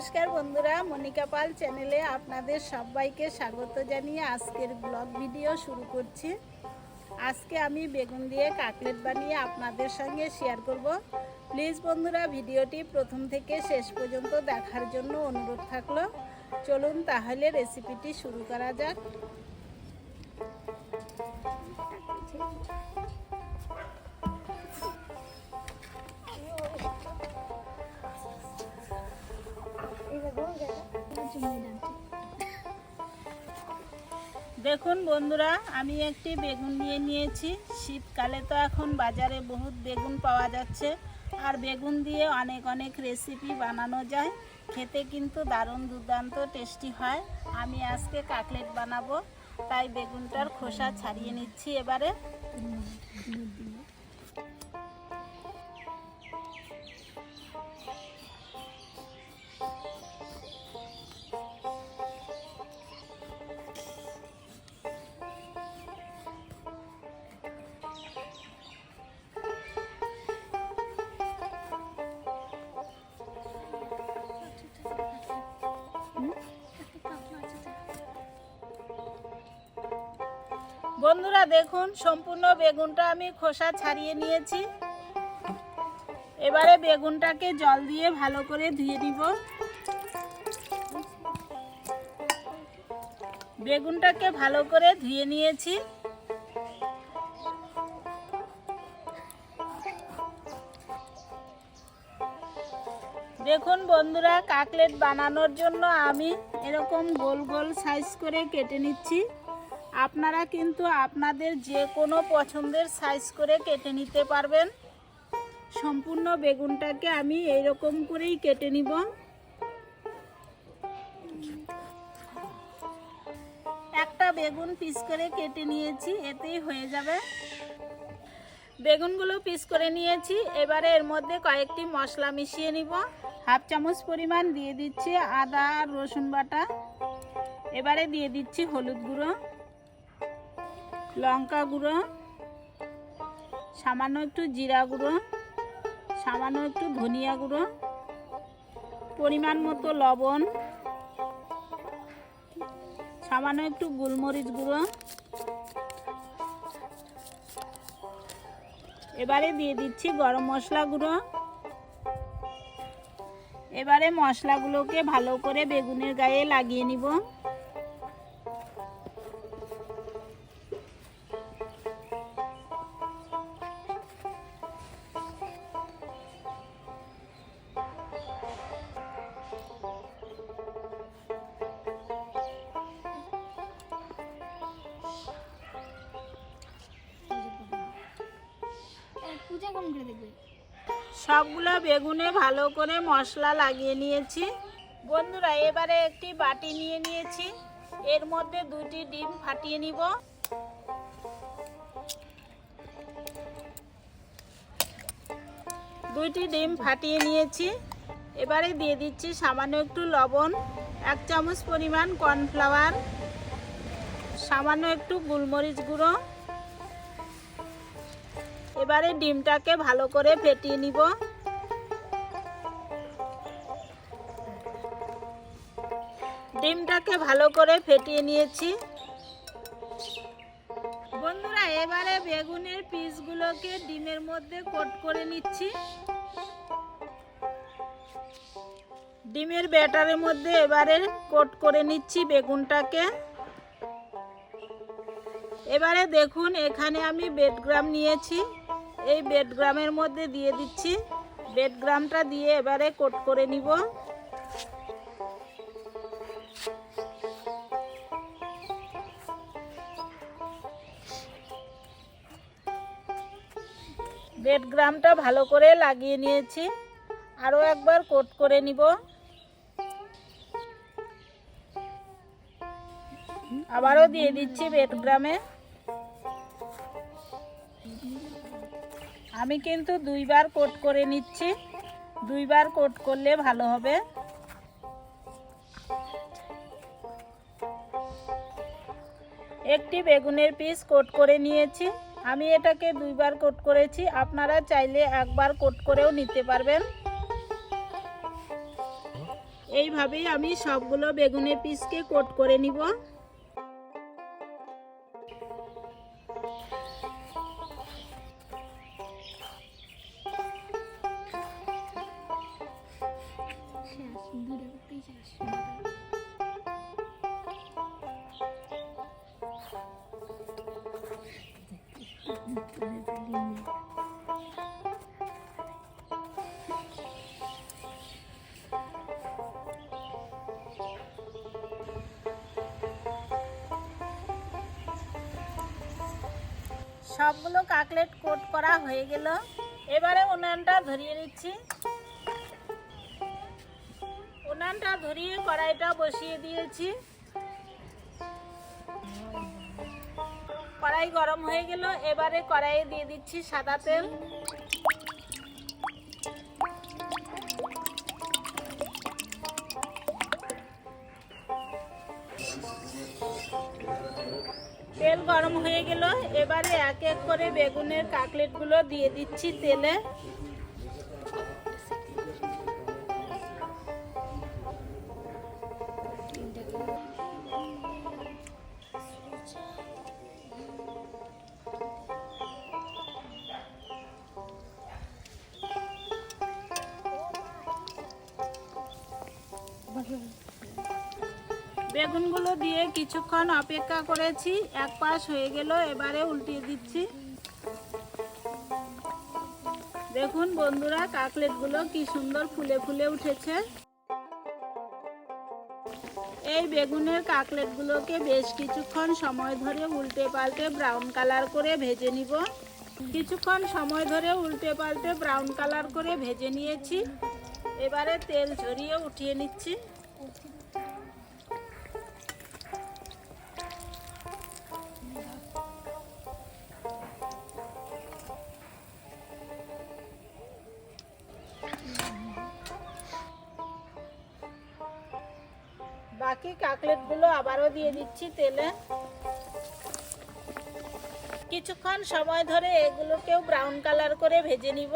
নমস্কার বন্ধুরা, মনিকা পাল চ্যানেলে আপনাদের সবাইকে স্বাগত জানিয়ে আজকের ব্লগ ভিডিও শুরু করছি। আজকে আমি বেগুন দিয়ে কাটলেট বানিয়ে আপনাদের সঙ্গে শেয়ার করব। প্লিজ বন্ধুরা, ভিডিওটি প্রথম থেকে শেষ পর্যন্ত দেখার জন্য অনুরোধ থাকল। চলুন তাহলে রেসিপিটি শুরু করা যাক। দেখুন বন্ধুরা, আমি একটি বেগুন নিয়ে নিয়েছি। শীতকালে তো এখন বাজারে বহুত বেগুন পাওয়া যাচ্ছে। আর বেগুন দিয়ে অনেক অনেক রেসিপি বানানো যায়। খেতে কিন্তু দারুণ দুর্দান্ত টেস্টি হয়। আমি আজকে কাকলেট বানাবো, তাই বেগুনটার খোসা ছাড়িয়ে নিচ্ছি এবারে। বন্ধুরা দেখুন, সম্পূর্ণ বেগুনটা আমি খোসা ছাড়িয়ে নিয়েছি। এবারে বেগুনটাকে জল দিয়ে ভালো করে ধুয়ে নিব। বেগুনটাকে ভালো করে ধুয়ে নিয়েছি। দেখুন বন্ধুরা, কাকলেট বানানোর জন্য আমি এরকম গোল গোল সাইজ করে কেটে নিচ্ছি। আপনারা কিন্তু আপনাদের যে কোনো পছন্দের সাইজ করে কেটে নিতে পারবেন। সম্পূর্ণ বেগুনটাকে আমি এইরকম করেই কেটে নিব। একটা বেগুন পিস করে কেটে নিয়েছি, এতেই হয়ে যাবে। বেগুনগুলো পিস করে নিয়েছি, এবারে এর মধ্যে কয়েকটি মশলা মিশিয়ে নিব। হাফ চামচ পরিমাণ দিয়ে দিচ্ছি আদা রসুন বাটা। এবারে দিয়ে দিচ্ছি হলুদ গুঁড়ো। লঙ্কা গুঁড়ো, সামান্য একটু জিরা গুঁড়ো, সামান্য একটু ধনিয়া গুঁড়ো, পরিমাণ মতো লবণ, সামান্য একটু গোলমরিচ গুঁড়ো। এবারে দিয়ে দিচ্ছি গরম মশলা গুঁড়ো। এবারে মশলাগুলোকে ভালো করে বেগুনের গায়ে লাগিয়ে নিব। দেখবে। সবগুলো বেগুনে ভালো করে মশলা লাগিয়ে নিয়েছি। বন্ধুরা, এবারে একটি বাটি নিয়ে নিয়েছি। এর মধ্যে দুটি ডিম ফাটিয়ে নিব। দুইটি ডিম ফাটিয়ে নিয়েছি। এবারে দিয়ে দিচ্ছি সামান্য একটু লবণ, এক চামচ পরিমাণ কর্নফ্লাওয়ার, সামান্য একটু গোলমরিচ গুঁড়ো এবারে ডিমটাকে ভালো করে ফেটিয়ে নিব। ডিমটাকে ভালো করে ফেটিয়ে নিয়েছি। বন্ধুরা, এবারে বেগুনের পিসগুলোকে ডিমের মধ্যে কোট করে নিচ্ছি। ডিমের ব্যাটারের মধ্যে এবারে কোট করে নিচ্ছি বেগুনটাকে। এবারে দেখুন, এখানে আমি বেডগ্রাম নিয়েছি। এই বেডগ্রামের মধ্যে দিয়ে দিচ্ছি। বেডগ্রামটা দিয়ে এবারে কোট করে নিব। বেডগ্রামটা ভালো করে লাগিয়ে নিয়েছি। আরও একবার কোট করে নিব। আবারও দিয়ে দিচ্ছি বেডগ্রামে আমি কিন্তু দুইবার কোট করে নিচ্ছি। দুইবার কোট করলে ভালো হবে। একটি বেগুনের পিস কোট করে নিয়েছি। আমি এটাকে দুইবার কোট করেছি। আপনারা চাইলে একবার কোট করেও নিতে পারবেন। এইভাবেই আমি সবগুলো বেগুনের পিসকে কোট করে নিব। সবগুলো কাকলেট কোট করা হয়ে গেল। এবারে উনানটা ধরিয়ে নিচ্ছি। উনানটা ধরিয়ে কড়াইটা বসিয়ে দিয়েছি। কড়াই গরম হয়ে গেল, এবারে কড়াইয়ে দিয়ে দিচ্ছি সাদা তেল। তেল গরম হয়ে গেল, এবারে এক এক করে বেগুনের কাকলেটগুলো দিয়ে দিচ্ছি তেলে। বেগুনগুলো দিয়ে কিছুক্ষণ অপেক্ষা করেছি, এক পাশ হয়ে গেল, এবারে উল্টিয়ে দিচ্ছি। দেখুন বন্ধুরা, কাকলেটগুলো কি সুন্দর ফুলে ফুলে উঠেছে। এই বেগুনের কাকলেটগুলোকে বেশ কিছুক্ষণ সময় ধরে উল্টে পাল্টে ব্রাউন কালার করে ভেজে নিব। কিছুক্ষণ সময় ধরে উল্টে পাল্টে ব্রাউন কালার করে ভেজে নিয়েছি। এবারে তেল ঝরিয়ে উঠিয়ে নিচ্ছি। বাকি কাকলেটগুলো আবারও দিয়ে দিচ্ছি তেলে। কিছুক্ষণ সময় ধরে এগুলোকেও ব্রাউন কালার করে ভেজে নিব।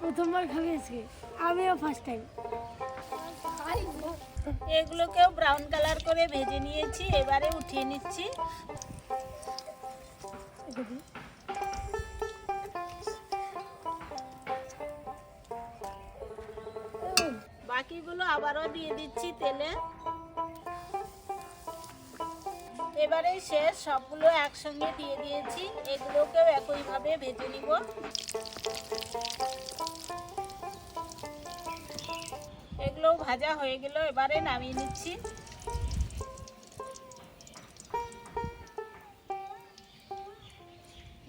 প্রথমবার খাবি আমিও ফার্স্ট টাইম এগুলোকেও ব্রাউন কালার করে ভেজে নিয়েছি এবারে উঠিয়ে নিচ্ছি। বাকিগুলো আবারও দিয়ে দিচ্ছি তেলে। এবারে শেষ সবগুলো একসঙ্গে দিয়ে দিয়েছি, এগুলোকেও একইভাবে ভেজে নিব। এগুলো ভাজা হয়ে গেল, এবারে নামিয়ে নিচ্ছি।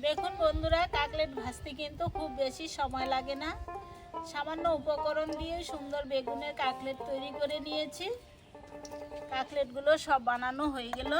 দেখুন বন্ধুরা কাকলেট ভাজতে কিন্তু খুব বেশি সময় লাগে না। সামান্য উপকরণ দিয়ে সুন্দর বেগুনের কাকলেট তৈরি করে নিয়েছি। কাকলেটগুলো সব বানানো হয়ে গেল।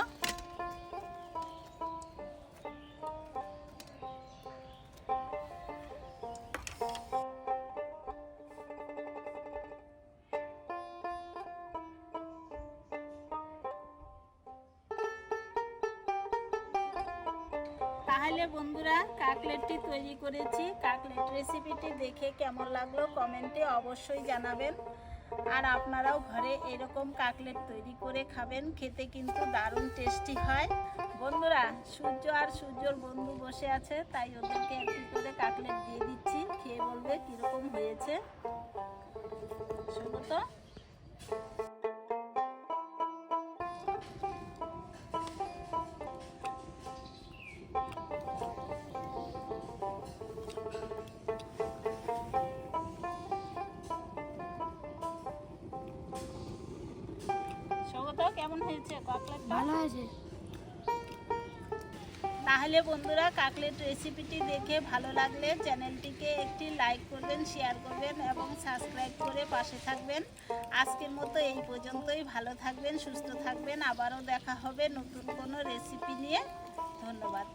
তাহলে বন্ধুরা, কাকলেটটি তৈরি করেছি। কাকলেট রেসিপিটি দেখে কেমন লাগল কমেন্টে অবশ্যই জানাবেন। আর আপনারাও ঘরে এরকম কাকলেট তৈরি করে খাবেন, খেতে কিন্তু দারুণ টেস্টি হয়। বন্ধুরা, সূর্য আর সূর্যর বন্ধু বসে আছে, তাই ওদেরকে একটু করে কাকলেট দিয়ে দিচ্ছি, খেয়ে বলবে কীরকম হয়েছে। শোনো তো। হয়েছে কাকলেটটা? ভালো আছে তাহলে বন্ধুরা কাকলেট রেসিপিটি দেখে ভালো লাগলে চ্যানেলটিকে একটি লাইক করবেন শেয়ার করবেন এবং সাবস্ক্রাইব করে পাশে থাকবেন। আজকের মতো এই পর্যন্তই। ভালো থাকবেন সুস্থ থাকবেন। আবারও দেখা হবে নতুন কোনো রেসিপি নিয়ে। ধন্যবাদ।